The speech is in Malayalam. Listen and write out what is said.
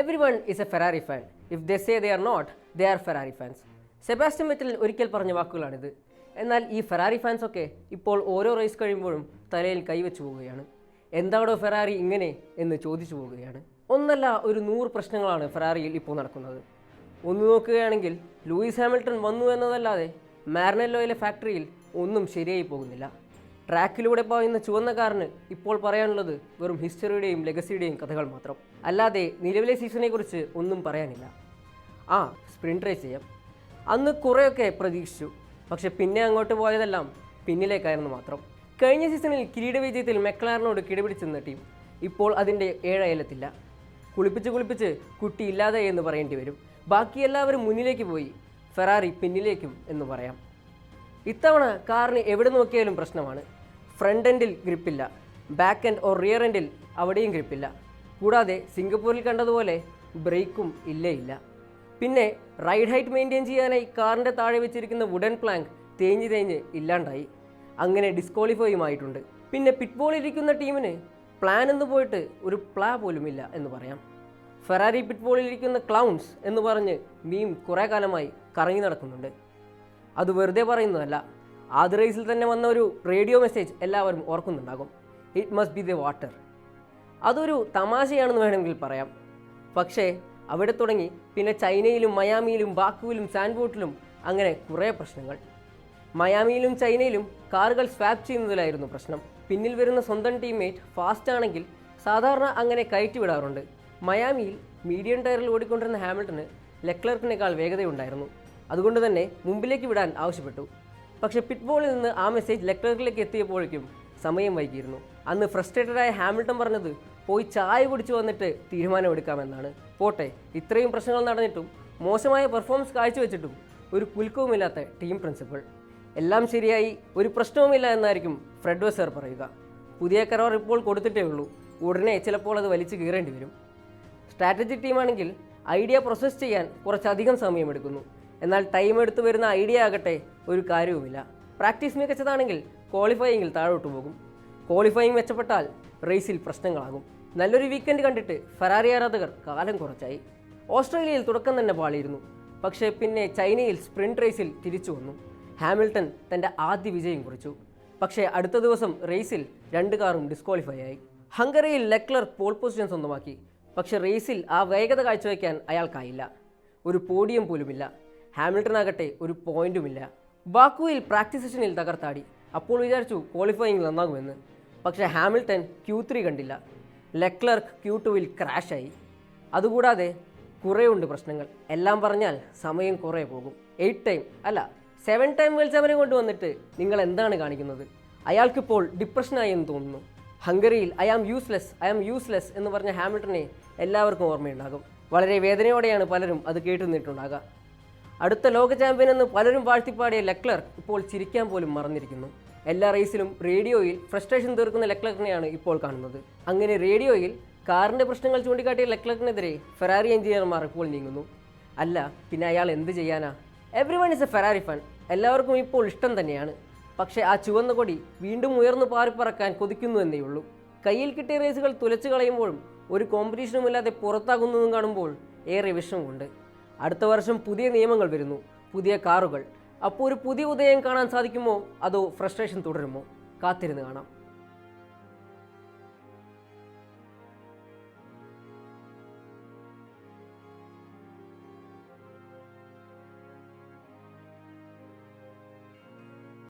Every one is a Ferrari fan if they say they are not they are Ferrari fans Sebastian Vettel ഒരിക്കൽ പറഞ്ഞ വാക്കുകളാണിത്. എന്നാൽ ഈ ഫെറാറി ഫാൻസ് ഒക്കെ ഇപ്പോൾ ഓരോ റേസ് കഴിയുമ്പോഴും തലയിൽ കൈവച്ചു പോവുകയാണ്. എന്താണോ ഫെറാറി ഇങ്ങനെ എന്ന് ചോദിച്ചു പോവുകയാണ്. ഒന്നല്ല ഒരു നൂറ് പ്രശ്നങ്ങളാണ് ഫെറാറിയിൽ ഇപ്പോൾ നടക്കുന്നത്. ഒന്ന് നോക്കുകയാണെങ്കിൽ ലൂയിസ് ഹാമിൽട്ടൺ വന്നു എന്നതല്ലാതെ മാർനെല്ലോയിലെ ഫാക്ടറിയിൽ ഒന്നും ശരിയായി പോകുന്നില്ല. ട്രാക്കിലൂടെ പായുന്ന ചുവന്ന കാറിന് ഇപ്പോൾ പറയാനുള്ളത് വെറും ഹിസ്റ്ററിയുടെയും ലെഗസിയുടെയും കഥകൾ മാത്രം. അല്ലാതെ നിലവിലെ സീസണെക്കുറിച്ച് ഒന്നും പറയാനില്ല. ആ സ്പ്രിന്റ് റേസ് ചെയ്യാം. അന്ന് കുറേയൊക്കെ പ്രതീക്ഷിച്ചു. പക്ഷെ പിന്നെ അങ്ങോട്ട് പോയതെല്ലാം പിന്നിലേക്കായിരുന്നു മാത്രം. കഴിഞ്ഞ സീസണിൽ കിരീട വിജയത്തിൽ മെക്ലാറിനോട് കിടപിടിച്ചെന്ന ടീം ഇപ്പോൾ അതിന്റെ ഏഴയലത്തില്ല. കുളിപ്പിച്ച് കുളിപ്പിച്ച് കുട്ടി ഇല്ലാതെ എന്ന് പറയേണ്ടി വരും. ബാക്കി എല്ലാവരും മുന്നിലേക്ക് പോയി ഫെറാറി പിന്നിലേക്കും എന്ന് പറയാം. ഇത്തവണ കാറിന് എവിടെ നോക്കിയാലും പ്രശ്നമാണ്. ഫ്രണ്ട് എൻഡിൽ ഗ്രിപ്പില്ല. ബാക്ക് എൻഡ് ഓർ റിയർ എൻഡിൽ അവിടെയും ഗ്രിപ്പില്ല. കൂടാതെ സിംഗപ്പൂരിൽ കണ്ടതുപോലെ ബ്രേക്കും ഇല്ലേ ഇല്ല പിന്നെ റൈഡ് ഹൈറ്റ് മെയിന്റെയിൻ ചെയ്യാനായി കാറിന്റെ താഴെ വെച്ചിരിക്കുന്ന വുഡൻ പ്ലാങ്ക് തേഞ്ഞ് തേഞ്ഞ് ഇല്ലാണ്ടായി. അങ്ങനെ ഡിസ്ക്വാളിഫൈയും ആയിട്ടുണ്ട് പിന്നെ പിറ്റ്ബോളിരിക്കുന്ന ടീമിന് പ്ലാൻ എന്ന് പോയിട്ട് ഒരു പ്ലാ പോലുമില്ല എന്ന് പറയാം. ഫെറാരി പിറ്റ്ബോളിലിരിക്കുന്ന ക്ലൗൺസ് എന്ന് പറഞ്ഞ് മീം കുറേ കാലമായി കറങ്ങി നടക്കുന്നുണ്ട്. അത് വെറുതെ പറയുന്നതല്ല. ആദ്യ റേസിൽ തന്നെ വന്ന ഒരു റേഡിയോ മെസ്സേജ് എല്ലാവരും ഓർക്കുന്നുണ്ടാകും. It must be the water അതൊരു തമാശയാണെന്ന് വേണമെങ്കിൽ പറയാം. പക്ഷേ അവിടെ തുടങ്ങി. പിന്നെ ചൈനയിലും മയാമിയിലും ബാക്കുവിലും സാൻബോട്ടിലും അങ്ങനെ കുറേ പ്രശ്നങ്ങൾ. മയാമിയിലും ചൈനയിലും കാറുകൾ സ്വാപ്പ് ചെയ്യുന്നതിലായിരുന്നു പ്രശ്നം. പിന്നിൽ വരുന്ന സ്വന്തം ടീംമേറ്റ് ഫാസ്റ്റ് ആണെങ്കിൽ സാധാരണ അങ്ങനെ കയറ്റി വിടാറുണ്ട്. മയാമിയിൽ മീഡിയം ടയറിൽ ഓടിക്കൊണ്ടിരുന്ന ഹാമിൽട്ടന് ലെക്ലർക്കിനേക്കാൾ വേഗതയുണ്ടായിരുന്നു. അതുകൊണ്ട് തന്നെ മുമ്പിലേക്ക് വിടാൻ ആവശ്യപ്പെട്ടു. പക്ഷേ പിറ്റ്ബോളിൽ നിന്ന് ആ മെസ്സേജ് ലെക്ടറിലേക്ക് എത്തിയപ്പോഴേക്കും സമയം വൈകിയിരുന്നു. അന്ന് ഫ്രസ്ട്രേറ്റഡായ ഹാമിൾട്ടൺ പറഞ്ഞത് പോയി ചായ കുടിച്ചു വന്നിട്ട് തീരുമാനമെടുക്കാമെന്നാണ് പോട്ടെ ഇത്രയും പ്രശ്നങ്ങൾ നടന്നിട്ടും മോശമായ പെർഫോമൻസ് കാഴ്ചവെച്ചിട്ടും ഒരു കുലുക്കവുമില്ലാത്ത ടീം പ്രിൻസിപ്പൾ എല്ലാം ശരിയായി ഒരു പ്രശ്നവുമില്ല എന്നായിരിക്കും ഫ്രെഡ് വെസർ പറയുക. പുതിയ കരാർ ഇപ്പോൾ കൊടുത്തിട്ടേ ഉള്ളൂ. ഉടനെ ചിലപ്പോൾ അത് വലിച്ചു കീറേണ്ടി വരും. സ്ട്രാറ്റജി ടീമാണെങ്കിൽ ഐഡിയ പ്രോസസ്സ് ചെയ്യാൻ കുറച്ചധികം സമയമെടുക്കുന്നു. എന്നാൽ ടൈം എടുത്തു വരുന്ന ഐഡിയ ആകട്ടെ ഒരു കാര്യവുമില്ല. പ്രാക്ടീസ് മികച്ചതാണെങ്കിൽ ക്വാളിഫയിങ്ങിൽ താഴോട്ട് പോകും. ക്വാളിഫയിങ് മെച്ചപ്പെട്ടാൽ റേസിൽ പ്രശ്നങ്ങളാകും. നല്ലൊരു വീക്കെൻഡ് കണ്ടിട്ട് ഫെറാറി ആരാധകർ കാലം കുറച്ചായി. ഓസ്ട്രേലിയയിൽ തുടക്കം തന്നെ പാളിയിരുന്നു. പക്ഷേ പിന്നെ ചൈനയിൽ സ്പ്രിന്റ് റേസിൽ തിരിച്ചു വന്നു. ഹാമിൽട്ടൺ തന്റെ ആദ്യ വിജയം കുറിച്ചു. പക്ഷേ അടുത്ത ദിവസം റേസിൽ രണ്ട് കാറും ഡിസ്ക്വാളിഫൈ ആയി. ഹംഗറിയിൽ ലെക്ലർ പോൾ പൊസിഷൻ സ്വന്തമാക്കി. പക്ഷേ റേസിൽ ആ വേഗത കാഴ്ചവെക്കാൻ അയാൾക്കായില്ല. ഒരു പോഡിയം പോലുമില്ല. ഹാമിൽട്ടൺ ആകട്ടെ ഒരു പോയിന്റുമില്ല ബാക്കുവിൽ പ്രാക്ടീസ് സെഷനിൽ തകർത്താടി. അപ്പോൾ വിചാരിച്ചു ക്വാളിഫയിങ് നന്നാകുമെന്ന്. പക്ഷേ ഹാമിൽട്ടൺ ക്യൂ ത്രീ കണ്ടില്ല. ലെക്ലർക്ക് ക്യൂ ടുവിൽ ക്രാഷായി അതുകൂടാതെ കുറേയുണ്ട് പ്രശ്നങ്ങൾ. എല്ലാം പറഞ്ഞാൽ സമയം കുറേ പോകും. എയ്റ്റ് ടൈം അല്ല സെവൻ ടൈം വേൾഡ് ചാമ്പ്യനെ കൊണ്ടുവന്നിട്ട് നിങ്ങൾ എന്താണ് കാണിക്കുന്നത്? അയാൾക്കിപ്പോൾ ഡിപ്രഷനായി എന്ന് തോന്നുന്നു. ഹംഗറിയിൽ I am useless I am useless എന്ന് പറഞ്ഞ ഹാമിൽട്ടനെ എല്ലാവർക്കും ഓർമ്മയുണ്ടാകും. വളരെ വേദനയോടെയാണ് പലരും അത് കേട്ടു നിന്നിട്ടുണ്ടാകുക അടുത്ത ലോക ചാമ്പ്യൻ എന്ന് പലരും വാഴ്ത്തിപ്പാടിയ ലെക്ലർക്ക് ഇപ്പോൾ ചിരിക്കാൻ പോലും മറന്നിരിക്കുന്നു. എല്ലാ റേസിലും റേഡിയോയിൽ ഫ്രസ്ട്രേഷൻ തീർക്കുന്ന ലെക്ലറിനെയാണ് ഇപ്പോൾ കാണുന്നത്. അങ്ങനെ റേഡിയോയിൽ കാറിന്റെ പ്രശ്നങ്ങൾ ചൂണ്ടിക്കാട്ടിയ ലെക്ലറിനെതിരെ ഫെറാറി എഞ്ചിനീയർമാർ ഇപ്പോൾ നീങ്ങുന്നു. അല്ല പിന്നെ അയാൾ എന്ത് ചെയ്യാനാ? Every one is a Ferrari fan എല്ലാവർക്കും ഇപ്പോൾ ഇഷ്ടം തന്നെയാണ്. പക്ഷേ ആ ചുവന്ന കൊടി വീണ്ടും ഉയർന്നു പാറിപ്പറക്കാൻ കൊതിക്കുന്നു എന്നേ ഉള്ളൂ. കയ്യിൽ കിട്ടിയ റേസുകൾ തുലച്ചു കളയുമ്പോഴും ഒരു കോമ്പറ്റീഷനുമില്ലാതെ പുറത്താകുന്നതും കാണുമ്പോൾ ഏറെ വിഷമമുണ്ട്. അടുത്ത വർഷം പുതിയ നിയമങ്ങൾ വരുന്നു പുതിയ കാറുകൾ. അപ്പോൾ ഒരു പുതിയ ഉദയം കാണാൻ സാധിക്കുമോ? അതോ ഫ്രസ്ട്രേഷൻ തുടരുമോ? കാത്തിരുന്ന് കാണാം.